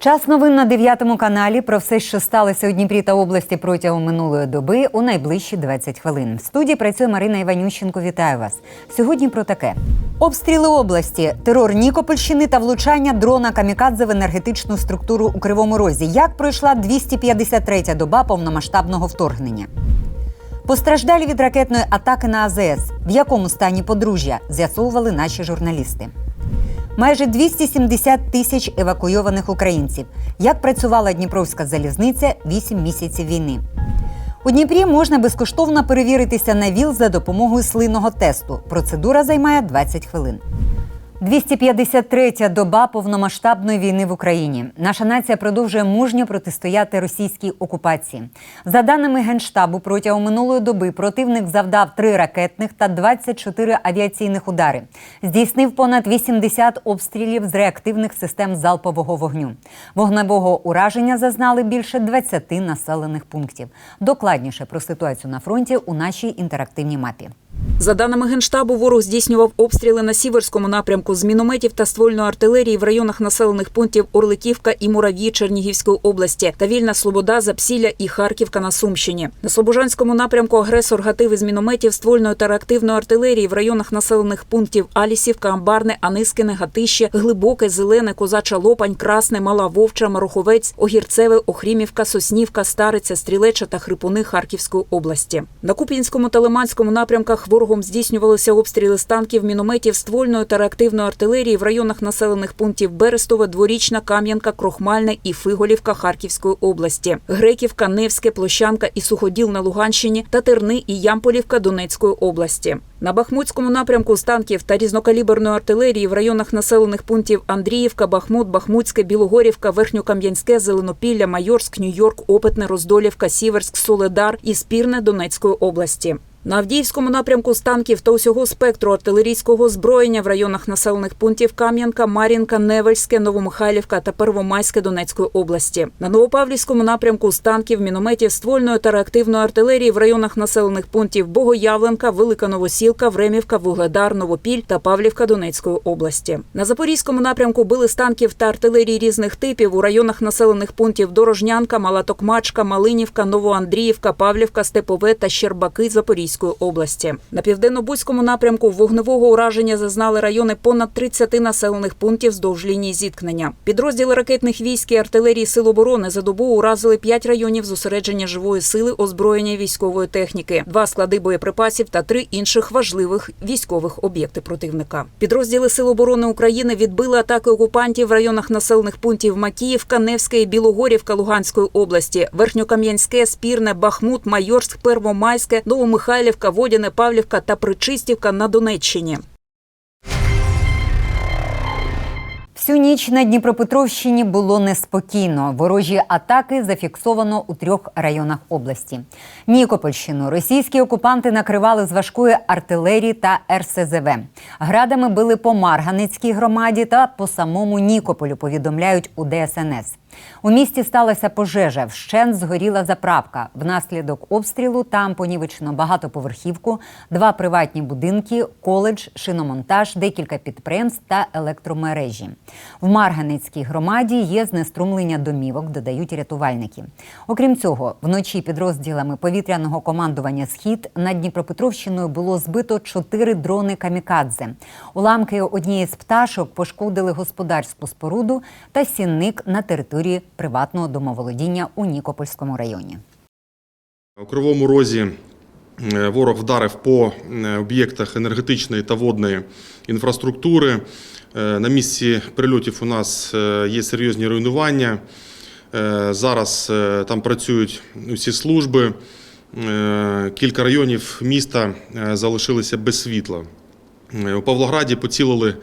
Час новин на 9 каналі про все, що сталося у Дніпрі та області протягом минулої доби у найближчі 20 хвилин. В студії працює Марина Іванющенко. Вітаю вас. Сьогодні про таке: обстріли області, терор Нікопольщини та влучання дрона Камікадзе в енергетичну структуру у Кривому Розі. Як пройшла 253-я доба повномасштабного вторгнення? Постраждалі від ракетної атаки на АЗС. В якому стані подружжя з'ясовували наші журналісти. Майже 270 тисяч евакуйованих українців. Як працювала Дніпровська залізниця 8 місяців війни. У Дніпрі можна безкоштовно перевіритися на ВІЛ за допомогою слинного тесту. Процедура займає 20 хвилин. 253-я доба повномасштабної війни в Україні. Наша нація продовжує мужньо протистояти російській окупації. За даними Генштабу, протягом минулої доби противник завдав 3 ракетних та 24 авіаційних удари. Здійснив понад 80 обстрілів з реактивних систем залпового вогню. Вогневого ураження зазнали більше 20 населених пунктів. Докладніше про ситуацію на фронті у нашій інтерактивній мапі. За даними Генштабу, ворог здійснював обстріли на сіверському напрямку з мінометів та ствольної артилерії в районах населених пунктів Орликівка і Мурав'ї Чернігівської області та Вільна Слобода, Запсілля і Харківка на Сумщині. На Слобожанському напрямку агресор гатив із мінометів ствольної та реактивної артилерії в районах населених пунктів Алісівка, Амбарне, Анискине, Гатище, Глибоке, Зелене, Козача Лопань, Красне, Мала Вовча, Мароховець, Огірцеве, Охрімівка, Соснівка, Стариця, Стрілеча та Хрипуни Харківської області. На Куп'янському та Лиманському напрямках ворогом здійснювалися обстріли з танків, мінометів, ствольної та реактивної артилерії в районах населених пунктів Берестове, Дворічна, Кам'янка, Крохмальне і Фиголівка Харківської області, Греківка, Невське, Площанка і Суходіл на Луганщині та Терни і Ямполівка Донецької області. На Бахмутському напрямку з танків та різнокаліберної артилерії в районах населених пунктів Андріївка, Бахмут, Бахмутське, Білогорівка, Верхньокам'янське, Зеленопілля, Майорськ, Нью-Йорк, Опитне, Роздолівка, Сіверськ, Соледар і Спірне Донецької області. На Авдіївському напрямку з танків та усього спектру артилерійського озброєння в районах населених пунктів Кам'янка, Мар'їнка, Невельське, Новомихайлівка та Первомайське Донецької області. На Новопавлівському напрямку з танків, мінометів, ствольної та реактивної артилерії в районах населених пунктів Богоявленка, Велика Новосілка, Времівка, Вугледар, Новопіль та Павлівка Донецької області. На Запорізькому напрямку били з танків та артилерії різних типів у районах населених пунктів Дорожнянка, Мала Токмачка, Малинівка, Новоандріївка, Павлівка, Степове та Щербаки Запорізької області. На південно-бузькому напрямку вогневого ураження зазнали райони понад 30 населених пунктів здовж лінії зіткнення. Підрозділи ракетних військ і артилерії Сил оборони за добу уразили 5 районів зосередження живої сили, озброєння військової техніки, два склади боєприпасів та три інших важливих військових об'єкти противника. Підрозділи Сил оборони України відбили атаки окупантів в районах населених пунктів Макіївка, Невське і Білогорівка Луганської області, Верхньокам'янське, Спірне, Бахмут, Майорськ, Первомайське, Новомихайлівка, Водяне, Павлівка та Причистівка на Донеччині. Всю ніч на Дніпропетровщині було неспокійно. Ворожі атаки зафіксовано у трьох районах області. Нікопольщину російські окупанти накривали з важкої артилерії та РСЗВ. Градами били по Марганицькій громаді та по самому Нікополю. Повідомляють у ДСНС. У місті сталася пожежа. Вщент згоріла заправка. Внаслідок обстрілу там понівечено багатоповерхівку, два приватні будинки, коледж, шиномонтаж, декілька підприємств та електромережі. В Марганицькій громаді є знеструмлення домівок, додають рятувальники. Окрім цього, вночі підрозділами повітряного командування Схід над Дніпропетровщиною було збито чотири дрони камікадзе. Уламки однієї з пташок пошкодили господарську споруду та сінник на території приватного домоволодіння у Нікопольському районі. У Кривому Розі е, ворог вдарив по е, об'єктах енергетичної та водної інфраструктури. Е, На місці прильотів у нас є серйозні руйнування. Зараз там працюють усі служби. Кілька районів міста залишилися без світла. У Павлограді поцілили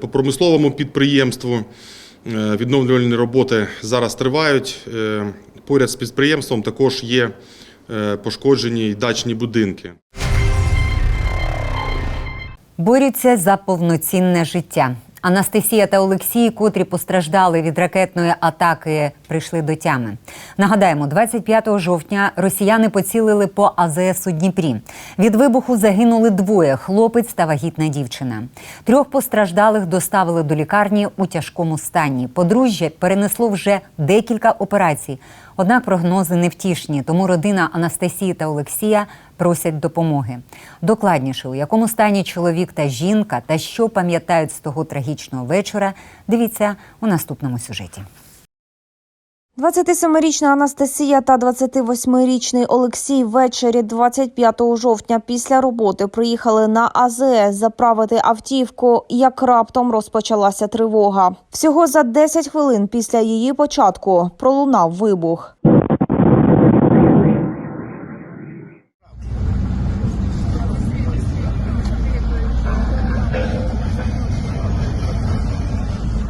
по промисловому підприємству. Е, Відновлювальні роботи зараз тривають. Е, Поряд з підприємством також є е, пошкоджені дачні будинки. Борються за повноцінне життя. Анастасія та Олексій, котрі постраждали від ракетної атаки, прийшли до тями. Нагадаємо, 25 жовтня росіяни поцілили по АЗС у Дніпрі. Від вибуху загинули двоє хлопець та вагітна дівчина. Трьох постраждалих доставили до лікарні у тяжкому стані. Подружжя перенесло вже декілька операцій. Однак прогнози невтішні, тому родина Анастасії та Олексія просять допомоги. Докладніше, у якому стані чоловік та жінка та що пам'ятають з того трагічного вечора, дивіться у наступному сюжеті. 27-річна Анастасія та 28-річний Олексій ввечері 25 жовтня після роботи приїхали на АЗС заправити автівку, як раптом розпочалася тривога. Всього за 10 хвилин після її початку пролунав вибух.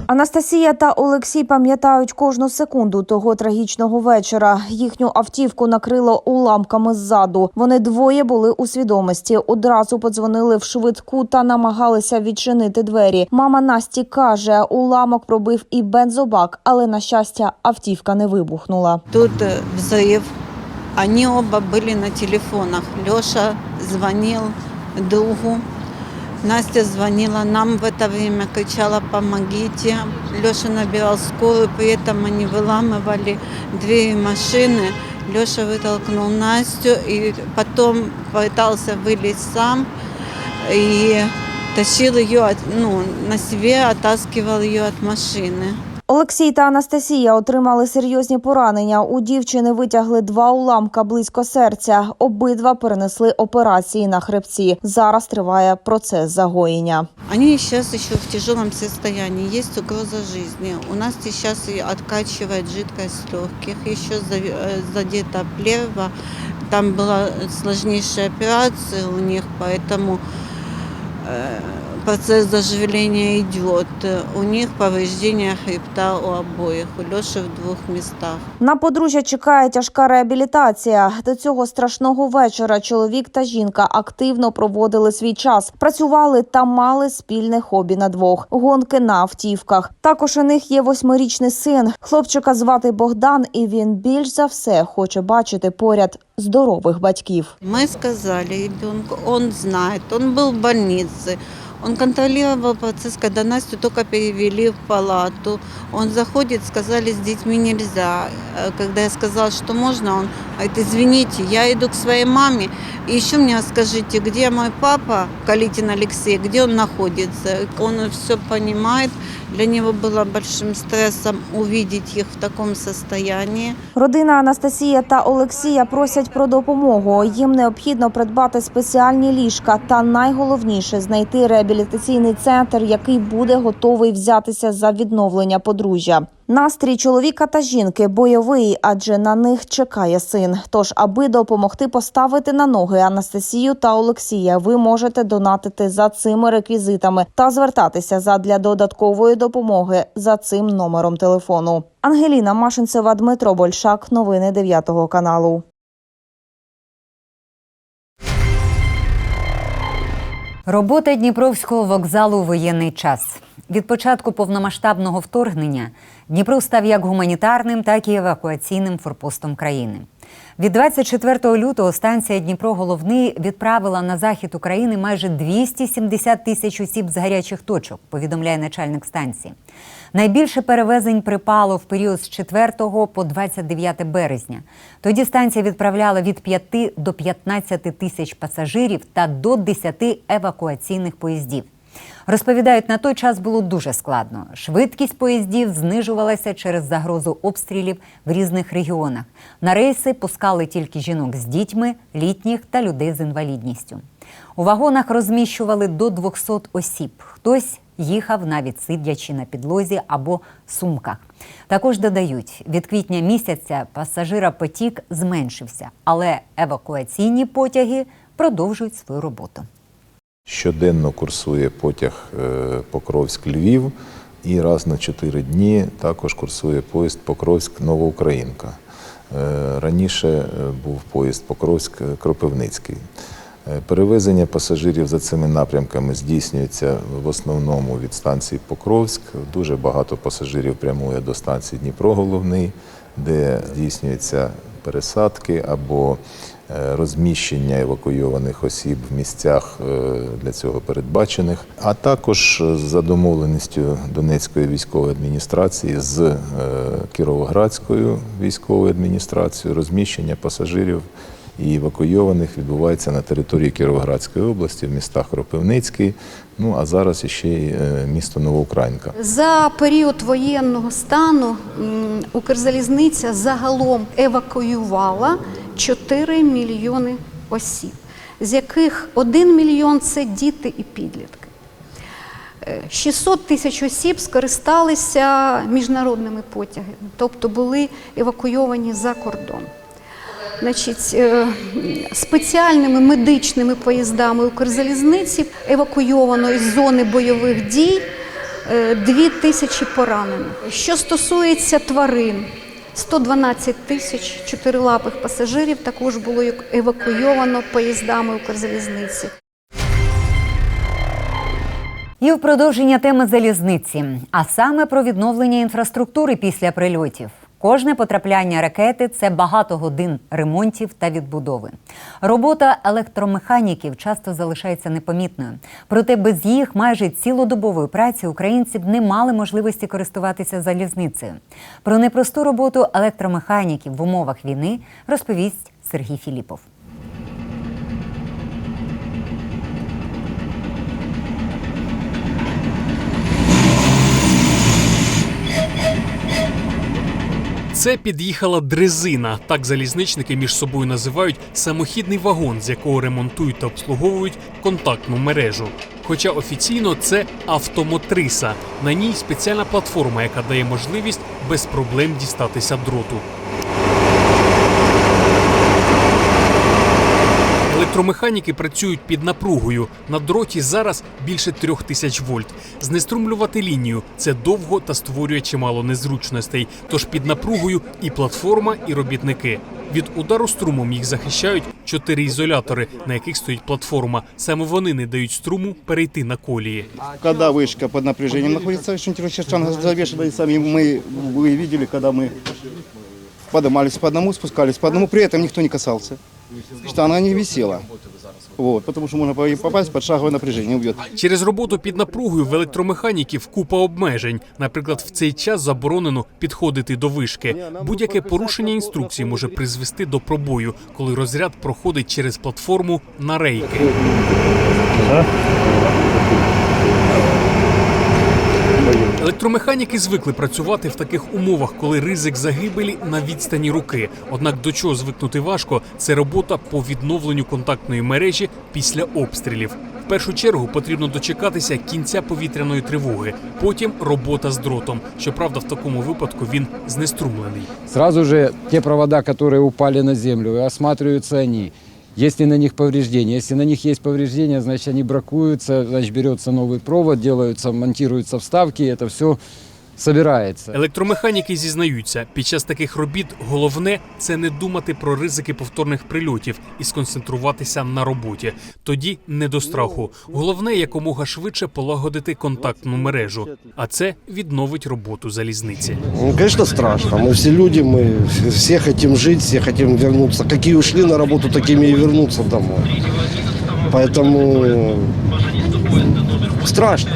Анастасія та Олексій пам'ятають кожну секунду того трагічного вечора. Їхню автівку накрило уламками ззаду. Вони двоє були у свідомості. Одразу подзвонили в швидку та намагалися відчинити двері. Мама Насті каже, уламок пробив і бензобак, але на щастя, автівка не вибухнула. Тут э, взрыв. Они оба были на телефонах. Леша звонил другу. Настя звонила нам в это время, кричала «помогите». Леша набирал скорую, при этом они выламывали двери машины. Леша вытолкнул Настю и потом пытался вылезть сам и тащил ее от- ну, на себе, оттаскивал ее от машины. Олексій та Анастасія отримали серйозні поранення. У дівчини витягли два уламка близько серця. Обидва перенесли операції на хребці. Зараз триває процес загоєння. Они сейчас еще в тяжелом состоянии, есть угроза жизни. У нас сейчас и откачивает жидкость с легких, еще зави- э, задета плева. Там была сложнейшая операция у них, поэтому э, процесс заживления идет. У них повреждение хребта у обоих, у Леши в двух местах. На подружжя чекає тяжка реабілітація. До цього страшного вечора чоловік та жінка активно проводили свій час, працювали та мали спільне хобі на двох гонки на автівках. Також у них є восьмирічний син. Хлопчика звати Богдан, і він більш за все хоче бачити поряд здорових батьків. Мы сказали ребенку, он знает, он был в больнице, он контролировал процесс, когда Настю только перевели в палату. Он заходит, сказали, с детьми нельзя. Э, Когда я сказала, что можно, он говорит, извините, я иду к своей маме. И еще мне скажите, где мой папа, Калитин Алексей, где он находится. Он все понимает. Для него было большим стрессом увидеть их в таком состоянии. Родина Анастасія та Олексія просять про допомогу. Їм необхідно придбати спеціальні ліжка та найголовніше знайти реабілітаційний центр, який буде готовий взятися за відновлення подружжя. Настрій чоловіка та жінки бойовий, адже на них чекає син. Тож, аби допомогти поставити на ноги Анастасію та Олексія, ви можете донатити за цими реквізитами та звертатися задля додаткової допомоги за цим номером телефону. Ангеліна Машинцева, Дмитро Большак. Новини 9 каналу. Робота Дніпровського вокзалу у воєнний час. Від початку повномасштабного вторгнення Дніпро став як гуманітарним, так і евакуаційним форпостом країни. Від 24 лютого станція Дніпро Головний відправила на захід України майже 270 тисяч осіб з гарячих точок, повідомляє начальник станції. Найбільше перевезень припало в період з 4 по 29 березня. Тоді станція відправляла від 5 до 15 тисяч пасажирів та до 10 евакуаційних поїздів. Розповідають, на той час було дуже складно. Швидкість поїздів знижувалася через загрозу обстрілів в різних регіонах. На рейси пускали тільки жінок з дітьми, літніх та людей з інвалідністю. У вагонах розміщували до 200 осіб. Хтось їхав навіть сидячи на підлозі або сумках. Також додають, від квітня місяця пасажиропотік зменшився, але евакуаційні потяги продовжують свою роботу. Щоденно курсує потяг е, Покровськ-Львів і раз на 4 дні також курсує поїзд Покровськ-Новоукраїнка. Е, Раніше е, був поїзд Покровськ-Кропивницький. Е, Перевезення пасажирів за цими напрямками здійснюється в основному від станції Покровськ. Дуже багато пасажирів прямує до станції Дніпро Головний, де здійснюються пересадки або е, розміщення евакуйованих осіб в місцях е, для цього передбачених, а також е, за домовленістю Донецької військової адміністрації з е, Кіровоградською військовою адміністрацією розміщення пасажирів і евакуйованих відбувається на території Кіровоградської області, в містах Кропивницький, ну а зараз ще й е, місто Новоукраїнка. За період воєнного стану Укрзалізниця загалом евакуювала 4 мільйони осіб, з яких 1 мільйон це діти і підлітки. Е, 600 тисяч осіб скористалися міжнародними потягами, тобто були евакуйовані за кордон. Значить, е, спеціальними медичними поїздами Укрзалізниці евакуйовано із зони бойових дій е, дві тисячі поранених. Що стосується тварин, 112 тисяч чотирилапих пасажирів також було евакуйовано поїздами Укрзалізниці. І в продовження теми залізниці, а саме про відновлення інфраструктури після прильотів. Кожне потрапляння ракети це багато годин ремонтів та відбудови. Робота електромеханіків часто залишається непомітною. Проте без їх майже цілодобової праці українці б не мали можливості користуватися залізницею. Про непросту роботу електромеханіків в умовах війни розповість Сергій Філіпов. Це під'їхала дрезина. Так залізничники між собою називають самохідний вагон, з якого ремонтують та обслуговують контактну мережу. Хоча офіційно це автомотриса. На ній спеціальна платформа, яка дає можливість без проблем дістатися дроту. Електромеханіки працюють під напругою. На дроті зараз більше трьох тисяч вольт. Знеструмлювати лінію це довго та створює чимало незручностей. Тож під напругою і платформа, і робітники. Від удару струмом їх захищають чотири ізолятори, на яких стоїть платформа. Саме вони не дають струму перейти на колії. Когда вышка под напряжением находится, шунтирующая штанга завешена, и сами мы вы видели, когда мы поднимались по одному, спускались по одному, при этом никто не касался. она не висела. Вот, потому что можно попасть под шаговое напряжение, убьет. Через роботу під напругою в електромеханіків купа обмежень. Наприклад, в цей час заборонено підходити до вишки. Будь-яке порушення інструкції може призвести до пробою, коли розряд проходить через платформу на рейки. Електромеханіки звикли працювати в таких умовах, коли ризик загибелі на відстані руки. Однак до чого звикнути важко це робота по відновленню контактної мережі після обстрілів. В першу чергу потрібно дочекатися кінця повітряної тривоги, потім робота з дротом. Щоправда, в такому випадку він знеструмлений. Сразу же те провода, которые упали на землю, и осматриваются они. Есть ли на них повреждения? Если на них есть повреждения, значит они бракуются, значит берется новый провод, делаются, монтируются вставки, это все собирается. Електромеханіки зізнаються, під час таких робіт головне це не думати про ризики повторних прильотів і сконцентруватися на роботі. Тоді не до страху. Головне якомога швидше полагодити контактну мережу, а це відновить роботу залізниці. Ну, конечно, страшно. Мы все люди, мы все хотим жить, все хотим вернуться. Какие ушли на работу, такими и вернуться домой. Поэтому страшно.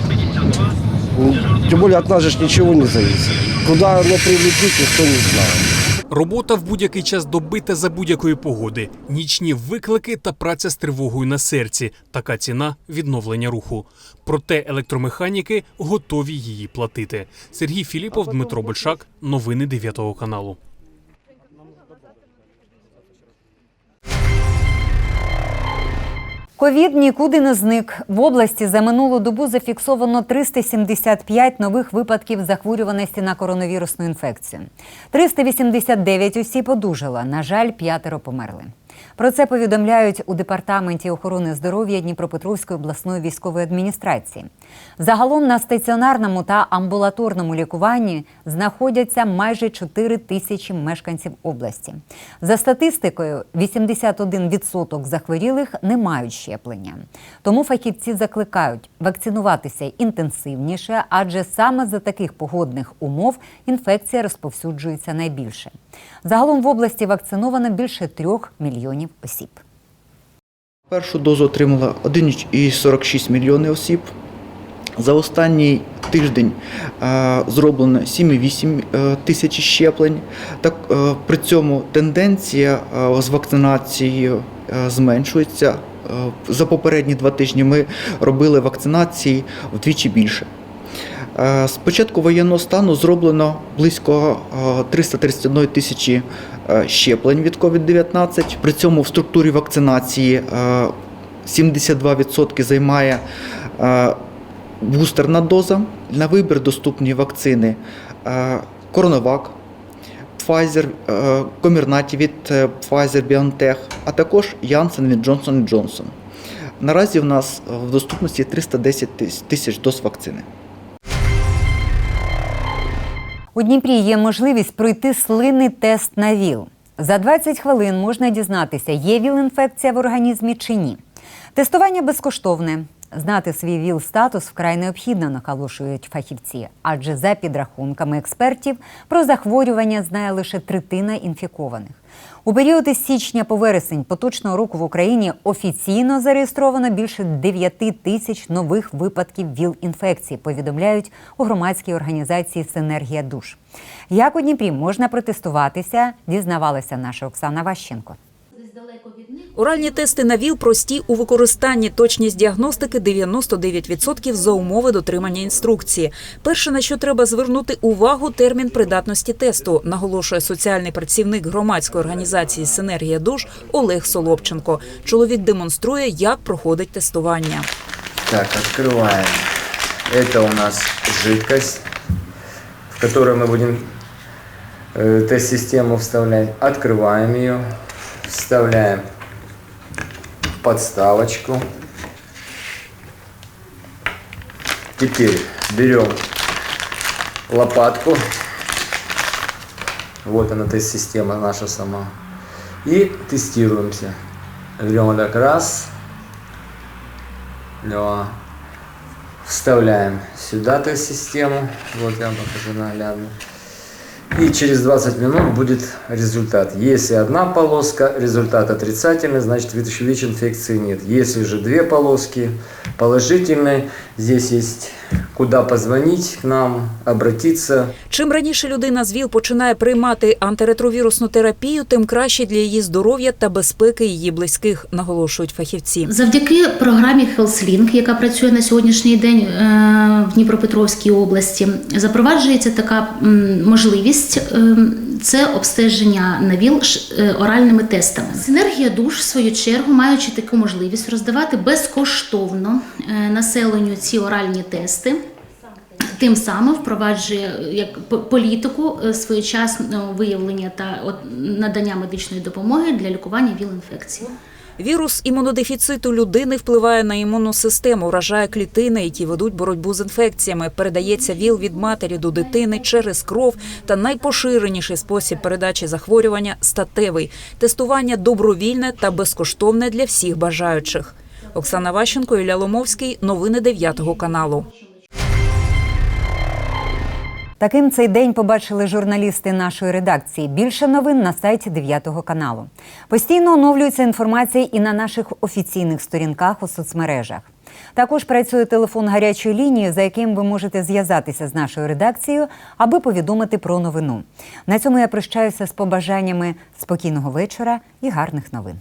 Тем более от нас же ничего не зависит. Куда оно прилетит, никто не знает. Робота в будь-який час доби та за будь-якої погоди, нічні виклики та праця з тривогою на серці. Така ціна відновлення руху. Проте електромеханіки готові її платити. Сергій Філіпов, Дмитро Большак. Новини 9 каналу. Ковід нікуди не зник. В області за минулу добу зафіксовано 375 нових випадків захворюваності на коронавірусну інфекцію. 389 осіб одужало. На жаль, п'ятеро померли. Про це повідомляють у департаменті охорони здоров'я Дніпропетровської обласної військової адміністрації. Загалом на стаціонарному та амбулаторному лікуванні знаходяться майже 4 тисячі мешканців області. За статистикою, 81% захворілих не мають щеплення. Тому фахівці закликають вакцинуватися інтенсивніше, адже саме за таких погодних умов інфекція розповсюджується найбільше. Загалом в області вакциновано більше трьох мільйонів осіб. Першу дозу отримало 1,46 мільйони осіб. За останній тиждень е, зроблено 7,8 е, тисячі щеплень. Так, е, при цьому тенденція з вакцинацією зменшується. За попередні два тижні ми робили вакцинації вдвічі більше. Е, З початку воєнного стану зроблено близько е, 331 тисячі е, щеплень від COVID-19. При цьому в структурі вакцинації е, 72% займає е, бустерна доза. На вибір доступні вакцини е, Коронавак, Pfizer, е, Комірнаті від е, Pfizer BioNTech, а також Janssen від Johnson Johnson. Наразі в нас е, в доступності 310 тисяч доз вакцини. У Дніпрі є можливість пройти слинний тест на ВІЛ. За 20 хвилин можна дізнатися, є ВІЛ-інфекція в організмі чи ні. Тестування безкоштовне. Знати свій ВІЛ-статус вкрай необхідно, наголошують фахівці, адже за підрахунками експертів про захворювання знає лише третина інфікованих. У період із січня по вересень поточного року в Україні офіційно зареєстровано більше 9 тисяч нових випадків ВІЛ-інфекції, повідомляють у громадській організації Синергія душ. Як у Дніпрі можна протестуватися, дізнавалася наша Оксана Ващенко. Оральні тести на ВІЛ прості у використанні. Точність діагностики 99% за умови дотримання інструкції. Перше, на що треба звернути увагу, термін придатності тесту, наголошує соціальний працівник громадської організації Синергія душ Олег Солопченко. Чоловік демонструє, як проходить тестування. Так, открываем. Это у нас жидкость, в которую мы будем э, тест-систему вставлять. Открываем ее, вставляем в подставочку. Теперь берем лопатку. Вот она тест-система наша сама. И тестируемся. Берем вот так раз, Два. Вставляем сюда тест-систему. Вот я вам покажу наглядно. И через 20 минут будет результат. Если одна полоска, результат отрицательный, значит ВИЧ-инфекции нет. Если же две полоски положительные, здесь есть куда позвонити к нам, обратитися. Чим раніше людина з ВІЛ починає приймати антиретровірусну терапію, тим краще для її здоров'я та безпеки її близьких, наголошують фахівці. Завдяки програмі HealthLink, яка працює на сьогоднішній день е, в Дніпропетровській області, запроваджується така можливість е, це обстеження на ВІЛ е, оральними тестами. Синергія душ, в свою чергу, маючи таку можливість роздавати безкоштовно е, населенню ці оральні тести. Тим самим впроваджує як політику е, своєчасного виявлення та надання медичної допомоги для лікування ВІЛ-інфекції. Вірус імунодефіциту людини впливає на імунну систему, вражає клітини, які ведуть боротьбу з інфекціями. Передається ВІЛ від матері до дитини через кров та найпоширеніший спосіб передачі захворювання статевий. Тестування добровільне та безкоштовне для всіх бажаючих. Оксана Ващенко, Ілля Ломовський. Новини 9 каналу. Таким цей день побачили журналісти нашої редакції. Більше новин на сайті 9 каналу. Постійно оновлюється інформація і на наших офіційних сторінках у соцмережах. Також працює телефон гарячої лінії, за яким ви можете зв'язатися з нашою редакцією, аби повідомити про новину. На цьому я прощаюся з побажаннями спокійного вечора і гарних новин.